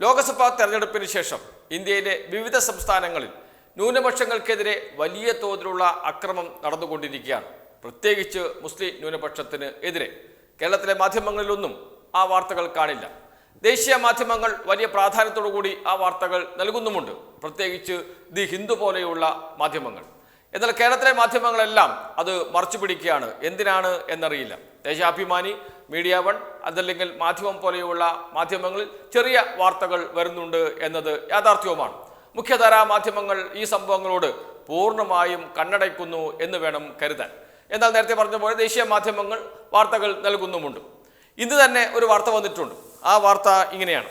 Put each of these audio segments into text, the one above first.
ലോക്സഭാ തെരഞ്ഞെടുപ്പിന് ശേഷം ഇന്ത്യയിലെ വിവിധ സംസ്ഥാനങ്ങളിൽ ന്യൂനപക്ഷങ്ങൾക്കെതിരെ വലിയ തോതിലുള്ള അക്രമം നടന്നുകൊണ്ടിരിക്കുകയാണ്. പ്രത്യേകിച്ച് മുസ്ലിം ന്യൂനപക്ഷത്തിന് എതിരെ. കേരളത്തിലെ മാധ്യമങ്ങളിലൊന്നും ആ വാർത്തകൾ കാണില്ല. ദേശീയ മാധ്യമങ്ങൾ വലിയ പ്രാധാന്യത്തോടു കൂടി ആ വാർത്തകൾ നൽകുന്നുമുണ്ട്. പ്രത്യേകിച്ച് ദി ഹിന്ദു പോലെയുള്ള മാധ്യമങ്ങൾ. എന്നാൽ കേരളത്തിലെ മാധ്യമങ്ങളെല്ലാം അത് മറച്ചു പിടിക്കുകയാണ് എന്തിനാണ് എന്നറിയില്ല. ദേശാഭിമാനി മീഡിയ വൺ അതല്ലെങ്കിൽ മാധ്യമം പോലെയുള്ള മാധ്യമങ്ങളിൽ ചെറിയ വാർത്തകൾ വരുന്നുണ്ട് എന്നത് യാഥാർത്ഥ്യവുമാണ്. മുഖ്യധാരാ മാധ്യമങ്ങൾ ഈ സംഭവങ്ങളോട് പൂർണമായും കണ്ണടയ്ക്കുന്നു എന്ന് വേണം കരുതാൻ. എന്നാൽ നേരത്തെ പറഞ്ഞ പോലെ ദേശീയ മാധ്യമങ്ങൾ വാർത്തകൾ നൽകുന്നുമുണ്ട്. ഇന്ന് തന്നെ ഒരു വാർത്ത വന്നിട്ടുണ്ട്. ആ വാർത്ത ഇങ്ങനെയാണ്.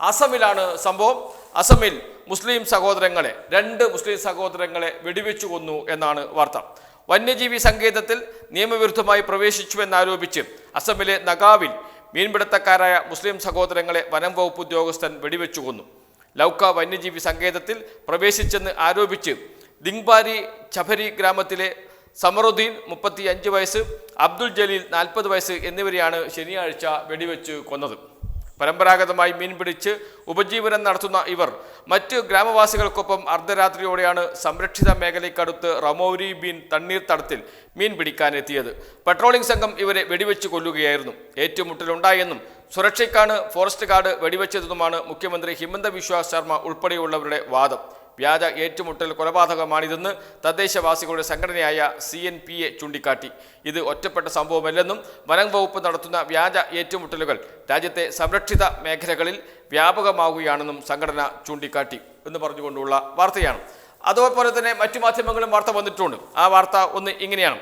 അസമിലാണ് സംഭവം. അസമിൽ മുസ്ലിം സഹോദരങ്ങളെ രണ്ട് മുസ്ലിം സഹോദരങ്ങളെ വെടിവെച്ചു കൊന്നു എന്നാണ് വാർത്ത. വന്യജീവി സങ്കേതത്തിൽ നിയമവിരുദ്ധമായി പ്രവേശിച്ചുവെന്നാരോപിച്ച് അസമിലെ നഗാവിൽ മീൻപിടുത്തക്കാരായ മുസ്ലിം സഹോദരങ്ങളെ വനം വകുപ്പ് ഉദ്യോഗസ്ഥൻ വെടിവെച്ചു കൊന്നു ലൗക്ക വന്യജീവി സങ്കേതത്തിൽ പ്രവേശിച്ചെന്ന് ആരോപിച്ച് ദിങ്ബാരി ഛബരി ഗ്രാമത്തിലെ സമറുദ്ദീൻ മുപ്പത്തി വയസ്സ് അബ്ദുൽ ജലീൽ നാൽപ്പത് വയസ്സ് എന്നിവരെയാണ് ശനിയാഴ്ച വെടിവെച്ച് കൊന്നത്. പരമ്പരാഗതമായി മീൻ പിടിച്ച് ഉപജീവനം നടത്തുന്ന ഇവർ. മറ്റ് ഗ്രാമവാസികൾക്കൊപ്പം അർദ്ധരാത്രിയോടെയാണ് സംരക്ഷിത മേഖലയ്ക്കടുത്ത് റമോരി ബീൻ തണ്ണീർത്തടത്തിൽ മീൻ പിടിക്കാനെത്തിയത്. പട്രോളിംഗ് സംഘം ഇവരെ വെടിവെച്ച് കൊല്ലുകയായിരുന്നു. ഏറ്റുമുട്ടലുണ്ടായെന്നും സുരക്ഷയ്ക്കാണ് ഫോറസ്റ്റ് ഗാർഡ് വെടിവെച്ചതെന്നുമാണ് മുഖ്യമന്ത്രി ഹിമന്ത ബിശ്വാസ് ശർമ്മ ഉൾപ്പെടെയുള്ളവരുടെ വാദം. വ്യാജ ഏറ്റുമുട്ടൽ കൊലപാതകമാണിതെന്ന് തദ്ദേശവാസികളുടെ സംഘടനയായ സി എൻ പി എ ചൂണ്ടിക്കാട്ടി. ഇത് ഒറ്റപ്പെട്ട സംഭവമല്ലെന്നും വനം വകുപ്പ് നടത്തുന്ന വ്യാജ ഏറ്റുമുട്ടലുകൾ രാജ്യത്തെ സംരക്ഷിത മേഖലകളിൽ വ്യാപകമാവുകയാണെന്നും സംഘടന ചൂണ്ടിക്കാട്ടി എന്ന് പറഞ്ഞുകൊണ്ടുള്ള വാർത്തയാണ്. അതുപോലെ തന്നെ മറ്റു മാധ്യമങ്ങളും വാർത്ത വന്നിട്ടുണ്ട്. ആ വാർത്ത ഒന്ന് ഇങ്ങനെയാണ്.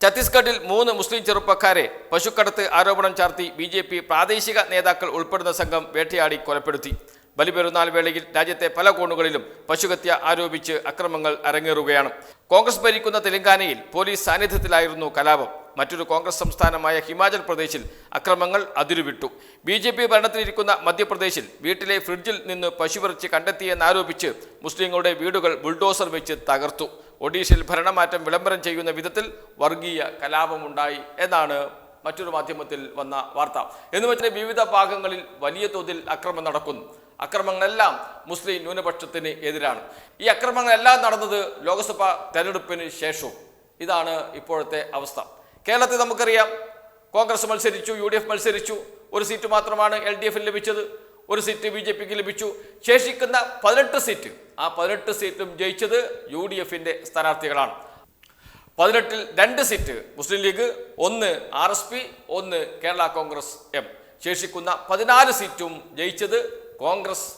ഛത്തീസ്ഗഡിൽ മൂന്ന് മുസ്ലിം ചെറുപ്പക്കാരെ പശുക്കടത്ത് ആരോപണം ചാർത്തി ബി പ്രാദേശിക നേതാക്കൾ ഉൾപ്പെടുന്ന സംഘം വേട്ടയാടി കൊലപ്പെടുത്തി. ബലിപെരുന്നാൾ വേളയിൽ രാജ്യത്തെ പല കോണുകളിലും പശുകത്യ ആരോപിച്ച് അക്രമങ്ങൾ അരങ്ങേറുകയാണ്. കോൺഗ്രസ് ഭരിക്കുന്ന തെലങ്കാനയിൽ പോലീസ് സാന്നിധ്യത്തിലായിരുന്നു കലാപം. മറ്റൊരു കോൺഗ്രസ് സംസ്ഥാനമായ ഹിമാചൽ പ്രദേശിൽ അക്രമങ്ങൾ അതിരുവിട്ടു. ബി ജെ പി ഭരണത്തിലിരിക്കുന്ന മധ്യപ്രദേശിൽ വീട്ടിലെ ഫ്രിഡ്ജിൽ നിന്ന് പശുവിറച്ചി കണ്ടെത്തിയെന്നാരോപിച്ച് മുസ്ലിങ്ങളുടെ വീടുകൾ ബുൾഡോസർ വെച്ച് തകർത്തു. ഒഡീഷയിൽ ഭരണമാറ്റം വിളംബരം ചെയ്യുന്ന വിധത്തിൽ വർഗീയ കലാപമുണ്ടായി എന്നാണ് മറ്റൊരു മാധ്യമത്തിൽ വന്ന വാർത്ത. എന്ന് വെച്ചാൽ വിവിധ ഭാഗങ്ങളിൽ വലിയ തോതിൽ അക്രമം നടക്കുന്നു. അക്രമങ്ങളെല്ലാം മുസ്ലിം ന്യൂനപക്ഷത്തിന് എതിരാണ്. ഈ അക്രമങ്ങളെല്ലാം നടന്നത് ലോക്സഭാ തെരഞ്ഞെടുപ്പിന് ശേഷവും. ഇതാണ് ഇപ്പോഴത്തെ അവസ്ഥ. കേരളത്തിൽ നമുക്കറിയാം കോൺഗ്രസ് മത്സരിച്ചു യു മത്സരിച്ചു ഒരു സീറ്റ് മാത്രമാണ് എൽ ഡി എഫിൽ ലഭിച്ചത് ഒരു സീറ്റ് ബി ജെ പിക്ക് ലഭിച്ചു. ശേഷിക്കുന്ന പതിനെട്ട് സീറ്റ് ആ പതിനെട്ട് സീറ്റും ജയിച്ചത് യു ഡി എഫിന്റെ സ്ഥാനാർത്ഥികളാണ്. പതിനെട്ടിൽ രണ്ട് സീറ്റ് മുസ്ലിം ലീഗ് ഒന്ന് ആർ എസ് പി ഒന്ന് കേരള കോൺഗ്രസ് എം. ശേഷിക്കുന്ന പതിനാല് സീറ്റും ജയിച്ചത് കോൺഗ്രസ്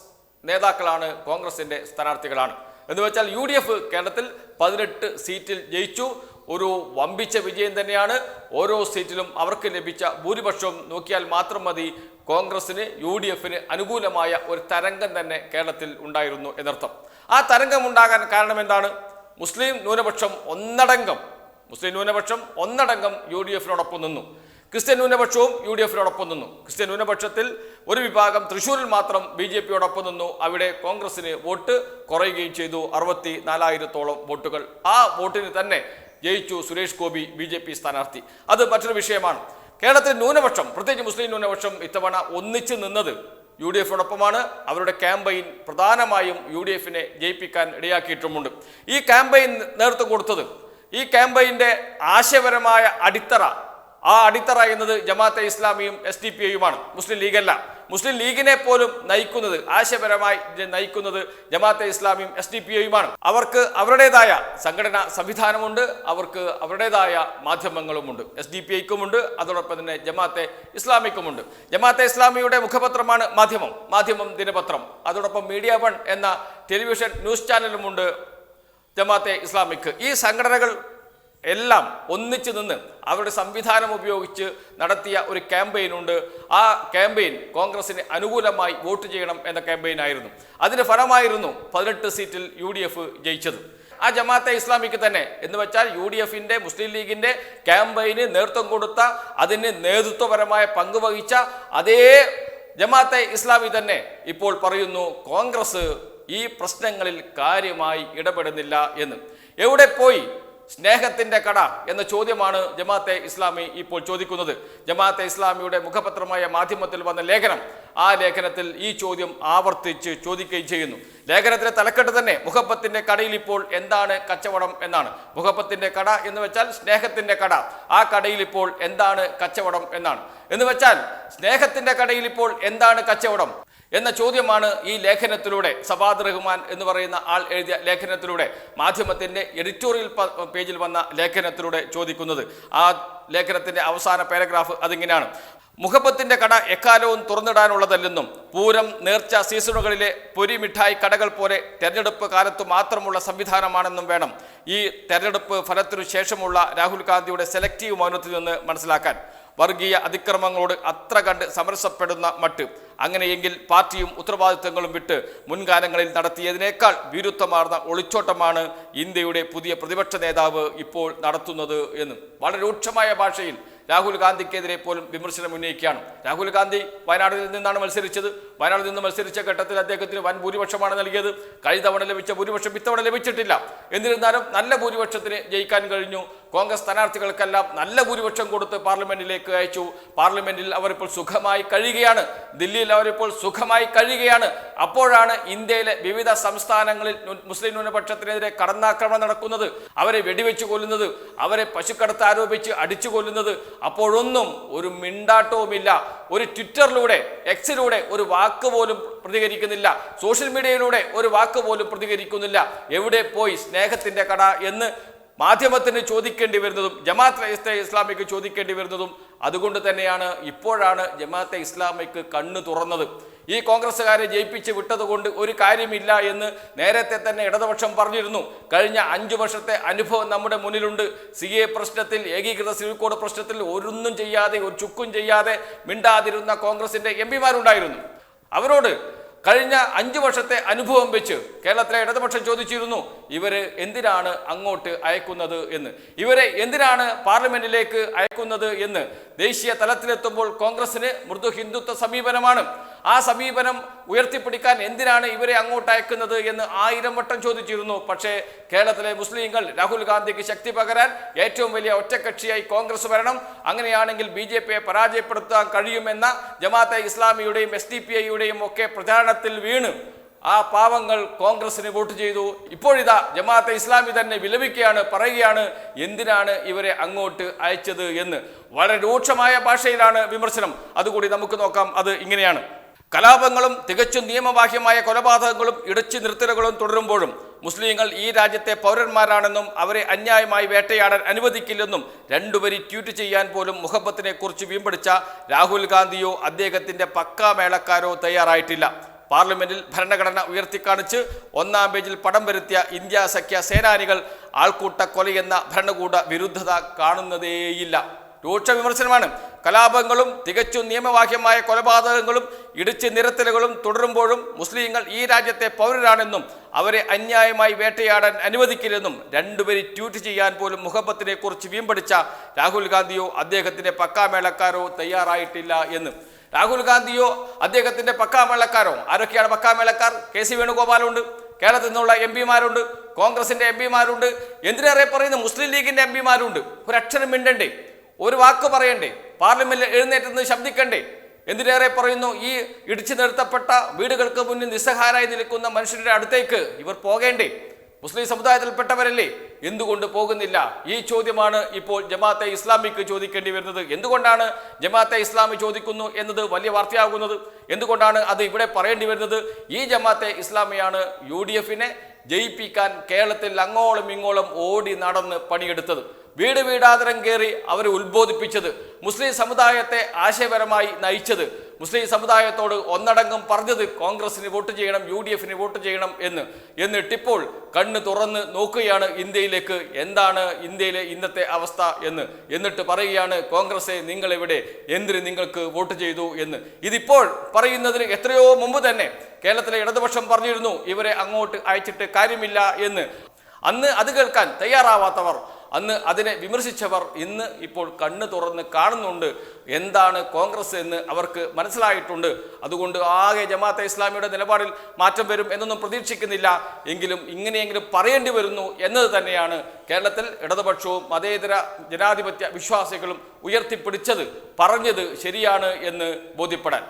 നേതാക്കളാണ് കോൺഗ്രസിന്റെ സ്ഥാനാർത്ഥികളാണ്. എന്ന് വെച്ചാൽ യു ഡി എഫ് കേരളത്തിൽ പതിനെട്ട് സീറ്റിൽ ജയിച്ചു. ഒരു വമ്പിച്ച വിജയം തന്നെയാണ്. ഓരോ സീറ്റിലും അവർക്ക് ലഭിച്ച ഭൂരിപക്ഷവും നോക്കിയാൽ മാത്രം മതി കോൺഗ്രസിന് യു ഡി എഫിന് അനുകൂലമായ ഒരു തരംഗം തന്നെ കേരളത്തിൽ ഉണ്ടായിരുന്നു എന്നർത്ഥം. ആ തരംഗം ഉണ്ടാകാൻ കാരണം എന്താണ്? മുസ്ലിം ന്യൂനപക്ഷം ഒന്നടങ്കം മുസ്ലിം ന്യൂനപക്ഷം ഒന്നടങ്കം യു ഡി എഫിനോടൊപ്പം നിന്നു. ക്രിസ്ത്യൻ ന്യൂനപക്ഷവും യു ഡി എഫിനോടൊപ്പം നിന്നു. ക്രിസ്ത്യൻ ന്യൂനപക്ഷത്തിൽ ഒരു വിഭാഗം തൃശ്ശൂരിൽ മാത്രം ബി ജെ പിയോടൊപ്പം നിന്നു. അവിടെ കോൺഗ്രസിന് വോട്ട് കുറയുകയും ചെയ്തു. അറുപത്തി നാലായിരത്തോളം വോട്ടുകൾ. ആ വോട്ടിന് തന്നെ ജയിച്ചു Suresh Gopi B J P സ്ഥാനാർത്ഥി. അത് മറ്റൊരു വിഷയമാണ്. കേരളത്തിൽ ന്യൂനപക്ഷം പ്രത്യേകിച്ച് മുസ്ലിം ന്യൂനപക്ഷം ഇത്തവണ ഒന്നിച്ചു നിന്നത് യു ഡി എഫിനോടൊപ്പമാണ്. അവരുടെ ക്യാമ്പയിൻ പ്രധാനമായും യു ഡി എഫിനെ ജയിപ്പിക്കാൻ ഇടയാക്കിയിട്ടുമുണ്ട്. ഈ ക്യാമ്പയിൻ നേതൃത്വം കൊടുത്തത് ഈ ക്യാമ്പയിന്റെ ആശയപരമായ അടിത്തറ ആ അടിത്തറ എന്നത് ജമാഅത്തെ ഇസ്ലാമിയും എസ് ഡി പി ഐയുമാണ്. മുസ്ലിം ലീഗല്ല. മുസ്ലിം ലീഗിനെ പോലും നയിക്കുന്നത് ആശയപരമായി നയിക്കുന്നത് ജമാഅത്തെ ഇസ്ലാമിയും എസ് ഡി പി ഐയുമാണ്. അവർക്ക് അവരുടേതായ സംഘടനാ സംവിധാനമുണ്ട് അവർക്ക് അവരുടേതായ മാധ്യമങ്ങളുമുണ്ട്. എസ് ഡി പി ഐക്കുമുണ്ട് അതോടൊപ്പം തന്നെ ജമാഅത്തെ ഇസ്ലാമിക്കുമുണ്ട്. ജമാഅത്തെ ഇസ്ലാമിയുടെ മുഖപത്രമാണ് മാധ്യമം മാധ്യമം ദിനപത്രം. അതോടൊപ്പം മീഡിയ വൺ എന്ന ടെലിവിഷൻ ന്യൂസ് ചാനലുമുണ്ട് ജമാഅത്തെ ഇസ്ലാമിക്ക്. ഈ സംഘടനകൾ എല്ലാം ഒന്നിച്ചു നിന്ന് അവരുടെ സംവിധാനം ഉപയോഗിച്ച് നടത്തിയ ഒരു ക്യാമ്പയിനുണ്ട് ആ ക്യാമ്പയിൻ കോൺഗ്രസിന് അനുകൂലമായി വോട്ട് ചെയ്യണം എന്ന ക്യാമ്പയിൻ ആയിരുന്നു. അതിന്റെ ഫലമായിരുന്നു പതിനെട്ട് സീറ്റിൽ യു ജയിച്ചത്. ആ ജമാഅത്തെ ഇസ്ലാമിക്ക് തന്നെ എന്ന് വെച്ചാൽ യു ഡി എഫിന്റെ മുസ്ലിം ലീഗിന്റെ ക്യാമ്പയിന് നേതൃത്വം കൊടുത്ത അതിന് നേതൃത്വപരമായ പങ്ക് വഹിച്ച അതേ ജമാഅത്തെ ഇസ്ലാമി തന്നെ ഇപ്പോൾ പറയുന്നു കോൺഗ്രസ് ഈ പ്രശ്നങ്ങളിൽ കാര്യമായി ഇടപെടുന്നില്ല എന്ന്. എവിടെ പോയി സ്നേഹത്തിന്റെ കട എന്ന ചോദ്യമാണ് ജമാഅത്തെ ഇസ്ലാമി ഇപ്പോൾ ചോദിക്കുന്നത്. ജമാഅത്തെ ഇസ്ലാമിയുടെ മുഖപത്രമായ മാധ്യമത്തിൽ വന്ന ലേഖനം ആ ലേഖനത്തിൽ ഈ ചോദ്യം ആവർത്തിച്ച് ചോദിക്കുകയും ചെയ്യുന്നു. ലേഖനത്തിലെ തലക്കെട്ട് തന്നെ മുഖപ്പത്തിന്റെ കടയിൽ ഇപ്പോൾ എന്താണ് കച്ചവടം എന്നാണ്. മുഖപ്പത്തിന്റെ കട എന്ന് വെച്ചാൽ സ്നേഹത്തിന്റെ കട. ആ കടയിൽ ഇപ്പോൾ എന്താണ് കച്ചവടം എന്നാണ്. എന്ന് വെച്ചാൽ സ്നേഹത്തിന്റെ കടയിൽ ഇപ്പോൾ എന്താണ് കച്ചവടം? എന്ന ചോദ്യമാണ് ഈ ലേഖനത്തിലൂടെ സബാദ് റഹ്മാൻ എന്ന് പറയുന്ന ആൾ എഴുതിയ ലേഖനത്തിലൂടെ മാധ്യമത്തിന്റെ എഡിറ്റോറിയൽ പേജിൽ വന്ന ലേഖനത്തിലൂടെ ചോദിക്കുന്നത്. ആ ലേഖനത്തിന്റെ അവസാന പാരഗ്രാഫ് അതിങ്ങനെയാണ്. മുഹബത്തിന്റെ കട എക്കാലവും തുറന്നിടാനുള്ളതല്ലെന്നും പൂരം നേർച്ച സീസണുകളിലെ പൊരി മിഠായി കടകൾ പോലെ തെരഞ്ഞെടുപ്പ് കാലത്ത് മാത്രമുള്ള സംവിധാനമാണെന്നും വേണം ഈ തെരഞ്ഞെടുപ്പ് ഫലത്തിനു ശേഷമുള്ള രാഹുൽ ഗാന്ധിയുടെ സെലക്റ്റീവ് മൗനത്തിൽ നിന്ന് മനസ്സിലാക്കാൻ. വർഗീയ അതിക്രമങ്ങളോട് അത്ര കണ്ട് സമരസപ്പെടുന്ന മട്ട്. അങ്ങനെയെങ്കിൽ പാർട്ടിയും ഉത്തരവാദിത്തങ്ങളും വിട്ട് മുൻകാലങ്ങളിൽ നടത്തിയതിനേക്കാൾ വിരുദ്ധമാർന്ന ഒളിച്ചോട്ടമാണ് ഇന്ത്യയുടെ പുതിയ പ്രതിപക്ഷ നേതാവ് ഇപ്പോൾ നടത്തുന്നത് എന്ന്. വളരെ രൂക്ഷമായ ഭാഷയിൽ രാഹുൽ ഗാന്ധിക്കെതിരെ പോലും വിമർശനം ഉന്നയിക്കുകയാണ്. രാഹുൽ ഗാന്ധി വയനാട്ടിൽ നിന്നാണ് മത്സരിച്ചത്. വയനാട്ടിൽ നിന്ന് മത്സരിച്ച ഘട്ടത്തിൽ അദ്ദേഹത്തിന് വൻ ഭൂരിപക്ഷമാണ് നൽകിയത്. കഴിഞ്ഞ തവണ ലഭിച്ച ഭൂരിപക്ഷം ഇത്തവണ ലഭിച്ചിട്ടില്ല. എന്നിരുന്നാലും നല്ല ഭൂരിപക്ഷത്തിന് ജയിക്കാൻ കഴിഞ്ഞു. കോൺഗ്രസ് സ്ഥാനാർത്ഥികൾക്കെല്ലാം നല്ല ഭൂരിപക്ഷം കൊടുത്ത് പാർലമെന്റിലേക്ക് അയച്ചു. പാർലമെന്റിൽ അവരിപ്പോൾ സുഖമായി കഴിയുകയാണ്. ദില്ലിയിൽ അവരിപ്പോൾ സുഖമായി കഴിയുകയാണ്. അപ്പോഴാണ് ഇന്ത്യയിലെ വിവിധ സംസ്ഥാനങ്ങളിൽ മുസ്ലിം ന്യൂനപക്ഷത്തിനെതിരെ കടന്നാക്രമണം നടക്കുന്നത്. അവരെ വെടിവെച്ച് കൊല്ലുന്നത് അവരെ പശുക്കടത്ത് ആരോപിച്ച് അടിച്ചു കൊല്ലുന്നത്. അപ്പോഴൊന്നും ഒരു മിണ്ടാട്ടവുമില്ല. ഒരു ട്വിറ്ററിലൂടെ എക്സിലൂടെ ഒരു വാക്ക് പോലും പ്രതികരിക്കുന്നില്ല. സോഷ്യൽ മീഡിയയിലൂടെ ഒരു വാക്ക് പോലും പ്രതികരിക്കുന്നില്ല. എവിടെ പോയി സ്നേഹത്തിന്റെ കട എന്ന് മാധ്യമത്തിന് ചോദിക്കേണ്ടി വരുന്നതും ജമാഅത്തെ ഇസ്ലാമിക്ക് ചോദിക്കേണ്ടി വരുന്നതും അതുകൊണ്ട് തന്നെയാണ് ഇപ്പോഴാണ് ജമാഅത്തെ ഇസ്ലാമിക്ക് കണ്ണു തുറന്നത്. ഈ കോൺഗ്രസ്സുകാരെ ജയിപ്പിച്ച് വിട്ടതുകൊണ്ട് ഒരു കാര്യമില്ല എന്ന് നേരത്തെ തന്നെ ഇടതുപക്ഷം പറഞ്ഞിരുന്നു. കഴിഞ്ഞ അഞ്ചു വർഷത്തെ അനുഭവം നമ്മുടെ മുന്നിലുണ്ട്. സി എ പ്രശ്നത്തിൽ ഏകീകൃത സിവിൽ കോഡ് പ്രശ്നത്തിൽ ഒരൊന്നും ചെയ്യാതെ ഒരു ചുക്കും ചെയ്യാതെ മിണ്ടാതിരുന്ന കോൺഗ്രസിന്റെ എം പിമാരുണ്ടായിരുന്നു. അവരോട് കഴിഞ്ഞ അഞ്ചു വർഷത്തെ അനുഭവം വെച്ച് കേരളത്തിലെ ഇടതുപക്ഷം ചോദിച്ചിരുന്നു ഇവർ എന്തിനാണ് അങ്ങോട്ട് അയക്കുന്നത് എന്ന്? ഇവരെ എന്തിനാണ് പാർലമെന്റിലേക്ക് അയക്കുന്നത് എന്ന്? ദേശീയ തലത്തിലെത്തുമ്പോൾ കോൺഗ്രസിന് മൃദു ഹിന്ദുത്വ സമീപനമാണ്. ആ സമീപനം ഉയർത്തിപ്പിടിക്കാൻ എന്തിനാണ് ഇവരെ അങ്ങോട്ട് അയക്കുന്നത് എന്ന് ആയിരം വട്ടം ചോദിച്ചിരുന്നു. പക്ഷേ കേരളത്തിലെ മുസ്ലിങ്ങൾ രാഹുൽ ഗാന്ധിക്ക് ശക്തി പകരാൻ ഏറ്റവും വലിയ ഒറ്റക്കക്ഷിയായി കോൺഗ്രസ് വരണം. അങ്ങനെയാണെങ്കിൽ ബി ജെ പിയെ പരാജയപ്പെടുത്താൻ കഴിയുമെന്ന ജമാഅത്തെ ഇസ്ലാമിയുടെയും എസ് ഡി പി ഐയുടെയും ഒക്കെ പ്രചാരണത്തിൽ വീണ് ആ പാവങ്ങൾ കോൺഗ്രസിന് വോട്ട് ചെയ്തു. ഇപ്പോഴിതാ ജമാഅത്തെ ഇസ്ലാമി തന്നെ വിലപിക്കുകയാണ് പറയുകയാണ് എന്തിനാണ് ഇവരെ അങ്ങോട്ട് അയച്ചത് എന്ന്. വളരെ രൂക്ഷമായ ഭാഷയിലാണ് വിമർശനം. അതുകൂടി നമുക്ക് നോക്കാം. അത് ഇങ്ങനെയാണ്. കലാപങ്ങളും തികച്ചും നിയമബാഹ്യമായ കൊലപാതകങ്ങളും ഇടച്ചു നിർത്തലുകളും തുടരുമ്പോഴും മുസ്ലിങ്ങൾ ഈ രാജ്യത്തെ പൗരന്മാരാണെന്നും അവരെ അന്യായമായി വേട്ടയാടാൻ അനുവദിക്കില്ലെന്നും രണ്ടുപേരി ട്വീറ്റ് ചെയ്യാൻ പോലും മുഹബത്തിനെ കുറിച്ച് വീമ്പടിച്ച രാഹുൽ ഗാന്ധിയോ അദ്ദേഹത്തിന്റെ പക്കാ മേളക്കാരോ തയ്യാറായിട്ടില്ല. പാർലമെന്റിൽ ഭരണഘടന ഉയർത്തിക്കാണിച്ച് ഒന്നാം പേജിൽ പടം വരുത്തിയ ഇന്ത്യ സഖ്യ സേനാനികൾ ആൾക്കൂട്ട കൊലയെന്ന ഭരണകൂട വിരുദ്ധത കാണുന്നതേയില്ല. രൂക്ഷ വിമർശനമാണ് കലാപങ്ങളും തികച്ചും നിയമവാഹ്യമായ കൊലപാതകങ്ങളും ഇടിച്ചു നിരത്തലുകളും തുടരുമ്പോഴും മുസ്ലിങ്ങൾ ഈ രാജ്യത്തെ പൗരരാണെന്നും അവരെ അന്യായമായി വേട്ടയാടാൻ അനുവദിക്കില്ലെന്നും രണ്ടുപേരി ട്വീറ്റ് ചെയ്യാൻ പോലും മുഹബത്തിനെ കുറിച്ച് വീമ്പടിച്ച രാഹുൽ ഗാന്ധിയോ അദ്ദേഹത്തിന്റെ പക്കാമേളക്കാരോ തയ്യാറായിട്ടില്ല എന്ന്. രാഹുൽ ഗാന്ധിയോ അദ്ദേഹത്തിന്റെ പക്കാമേളക്കാരോ ആരൊക്കെയാണ് പക്കാമേളക്കാർ കെ സി വേണുഗോപാലുണ്ട് കേരളത്തിൽ നിന്നുള്ള എം പിമാരുണ്ട് കോൺഗ്രസിന്റെ എം പിമാരുണ്ട് എന്തിനേറെ പറയുന്ന മുസ്ലിം ലീഗിന്റെ എം പിമാരുണ്ട്? അക്ഷരം മിണ്ടണ്ടേ ഒരു വാക്ക് പറയണ്ടേ? പാർലമെന്റിൽ എഴുന്നേറ്റെന്ന് ശബ്ദിക്കണ്ടേ? എന്തിനേറെ പറയുന്നു? ഈ ഇടിച്ചു നിർത്തപ്പെട്ട വീടുകൾക്ക് മുന്നിൽ നിസ്സഹാരായി നിൽക്കുന്ന മനുഷ്യരുടെ അടുത്തേക്ക് ഇവർ പോകേണ്ടേ? മുസ്ലിം സമുദായത്തിൽപ്പെട്ടവരല്ലേ? എന്തുകൊണ്ട് പോകുന്നില്ല? ഈ ചോദ്യമാണ് ഇപ്പോൾ ജമാഅത്തെ ഇസ്ലാമിക്ക് ചോദിക്കേണ്ടി വരുന്നത്. എന്തുകൊണ്ടാണ് ജമാഅത്തെ ഇസ്ലാമി ചോദിക്കുന്നു എന്നത് വലിയ വാർത്തയാകുന്നത്? എന്തുകൊണ്ടാണ് അത് ഇവിടെ പറയേണ്ടി വരുന്നത്? ഈ ജമാഅത്തെ ഇസ്ലാമിയാണ് യു ഡി എഫിനെ ജയിപ്പിക്കാൻ കേരളത്തിൽ അങ്ങോളം ഇങ്ങോളം ഓടി നടന്ന് പണിയെടുത്തത്. വീട് വീടാതരം കയറി അവരെ ഉത്ബോധിപ്പിച്ചത് മുസ്ലിം സമുദായത്തെ ആശയപരമായി നയിച്ചത്. മുസ്ലിം സമുദായത്തോട് ഒന്നടങ്കം പറഞ്ഞത് കോൺഗ്രസിന് വോട്ട് ചെയ്യണം യു ഡി എഫിന് വോട്ട് ചെയ്യണം എന്ന്. എന്നിട്ടിപ്പോൾ കണ്ണ് തുറന്ന് നോക്കുകയാണ് ഇന്ത്യയിലേക്ക്. എന്താണ് ഇന്ത്യയിലെ ഇന്നത്തെ അവസ്ഥ എന്ന്. എന്നിട്ട് പറയുകയാണ് കോൺഗ്രസെ നിങ്ങളെവിടെ? എന്തിന് നിങ്ങൾക്ക് വോട്ട് ചെയ്തു? എന്ന്. ഇതിപ്പോൾ പറയുന്നതിന് എത്രയോ മുമ്പ് തന്നെ കേരളത്തിലെ ഇടതുപക്ഷം പറഞ്ഞിരുന്നു ഇവരെ അങ്ങോട്ട് അയച്ചിട്ട് കാര്യമില്ല എന്ന്. അന്ന് അത് കേൾക്കാൻ തയ്യാറാവാത്തവർ അന്ന് അതിനെ വിമർശിച്ചവർ ഇന്ന് ഇപ്പോൾ കണ്ണ് തുറന്ന് കാണുന്നുണ്ട്. എന്താണ് കോൺഗ്രസ് എന്ന് അവർക്ക് മനസ്സിലായിട്ടുണ്ട്. അതുകൊണ്ട് ആകെ ജമാഅത്തെ ഇസ്ലാമിയുടെ നിലപാടിൽ മാറ്റം വരും എന്നൊന്നും പ്രതീക്ഷിക്കുന്നില്ല. എങ്കിലും ഇങ്ങനെയെങ്കിലും പറയേണ്ടി വരുന്നു എന്നത് തന്നെയാണ് കേരളത്തിൽ ഇടതുപക്ഷവും മതേതര ജനാധിപത്യ വിശ്വാസികളും ഉയർത്തിപ്പിടിച്ചത് പറഞ്ഞത് ശരിയാണ് എന്ന് ബോധ്യപ്പെടാൻ.